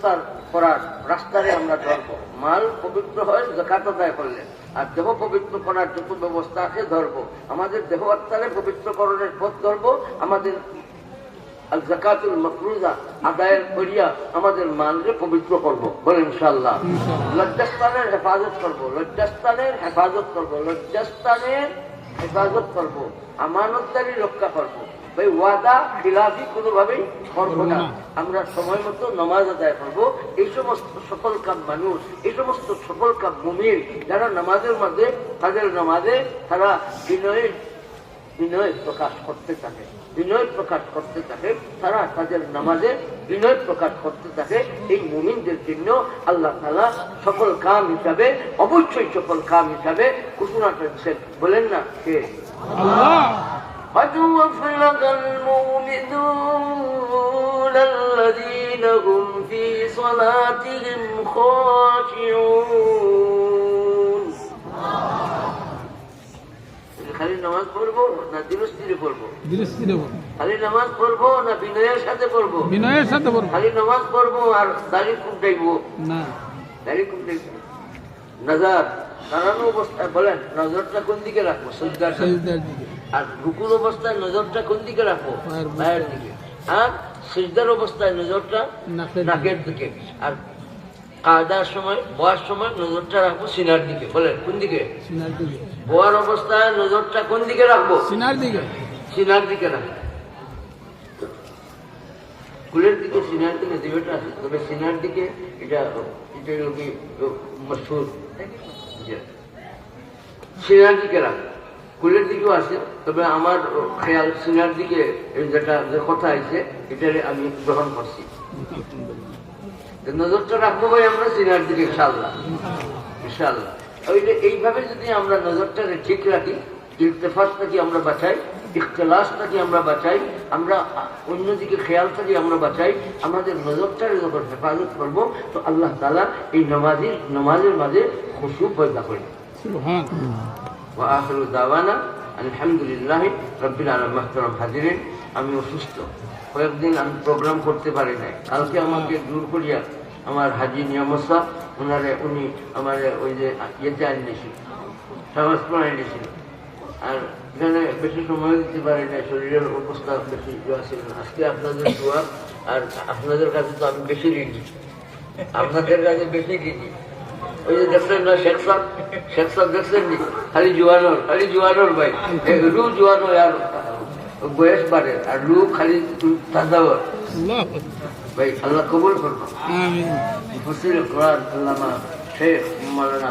পবিত্রতার করার রাস্তারে আমরা ধরবো। মাল পবিত্র হয় জাকাত আদায় করলে। আর দেহ পবিত্র করার যত ব্যবস্থা আছে ধরবো। আমাদের দেহ আত্মারে পবিত্রকরণের পথ ধরবো। আমাদের আর জাকাতুল মফরুজা আদায়ের করিয়া আমাদের মানকে পবিত্র করব। বলেন ইনশাল্লাহ লজ্জাস্থানের হেফাজত করব। লজ্জাস্থানের হেফাজত করব। লজ্জাস্থানের হেফাজত করব। আমানতদারি রক্ষা করব। ভাই ওয়াদা খিলাফি কোনোভাবেই করব না। আমরা সময় মতো নমাজ আদায় করব। এই সমস্ত কাম মানুষ এই সমস্ত কাম মুমির যারা নামাজের মাঝে তাদের নামাজে তারা বিনয় বিনয় প্রকাশ করতে থাকে। বিনয় প্রকাশ করতে থাকে। তারা তাদের নামাজে বিনয় প্রকাশ করতে থাকে। এই মুমিনদের জন্য আল্লাহ তালা সকল কাম হিসাবে অবশ্যই সকল কাম হিসাবে ঘোষণা করেছেন। বলেন না কে? قد وفق المؤمنون الذين هم في صلاتهم خاشعون খালি নামাজ পড়বো না দিনস্থিরে পড়বো ধীরে খালি নামাজ পড়বো না বিনয়ের সাথে পড়বো বিনয়ের সাথে বলবো খালি নামাজ পড়বো আর দাড়ি কুমটাইবো না দাড়ি কুমটাইবো নজর দাঁড়ানো অবস্থায় বলেন নজরটা কোন দিকে রাখব? সজ্জার দিকে। আর রুকুর অবস্থায় নজরটা কোন দিকে রাখব? পায়ের। দিকে। আর সিজদার অবস্থায় নজরটা নাকের দিকে। আর কায়দার সময় বয়ার সময় নজরটা রাখব সিনার দিকে। বলেন কোন দিকে? বোয়ার অবস্থায় নজরটা কোন দিকে রাখব? সিনার দিকে। সিনার দিকে না কুলের দিকে সিনার দিকে দুইটা আছে, তবে সিনার দিকে এটা এটা কি মশহুর সিনার দিকে রাখ কুলের দিকেও আছে, তবে আমার খেয়াল সিনার দিকে যেটা, যে কথা আছে এটারে আমি গ্রহণ করছি। নজরটা রাখব ভাই আমরা সিনার দিকে ইনশাল্লাহ ইনশাল্লাহ এইভাবে যদি আমরা নজরটাকে ঠিক রাখি ইলতেফাসটাকে আমরা বাঁচাই ইখতলাসটাকে আমরা বাঁচাই আমরা অন্যদিকে খেয়ালটাকে আমরা বাঁচাই আমাদের নজরটার যখন হেফাজত করব তো আল্লাহ তালা এই নমাজের নমাজের মাঝে খুশু পয়দা করেন আহরু দাওয়ানা আলহামদুলিল্লাহ রব্বিল আলম মাহতরম হাজিরেন। আমি অসুস্থ। কয়েকদিন আমি প্রোগ্রাম করতে পারি নাই। কালকে আমাকে দূর করিয়া আমার হাজি নিয়ামত সাহ ওনারে উনি আমার ওই যে ইয়েতে আনিয়েছিল ট্রান্সফার আনিয়েছিল আর এখানে বেশি সময় দিতে পারি নাই শরীরের অবস্থা বেশি ইয়া ছিল না। আজকে আপনাদের দোয়া আর আপনাদের কাছে তো আমি বেশি ঋণী। আপনাদের কাছে বেশি ঋণী। ওই যে দেখছেন না শেখ সাহেব শেখ সাহেব দেখছেন নি? খালি জুয়ানোর খালি জুয়ানোর ভাই। রু জুয়ানো আর বয়স বাড়ে আর রু খালি তাজাওয়ার ভাই আল্লাহ কবুল করব মুফসির কোরআন আল্লামা শেখ মাওলানা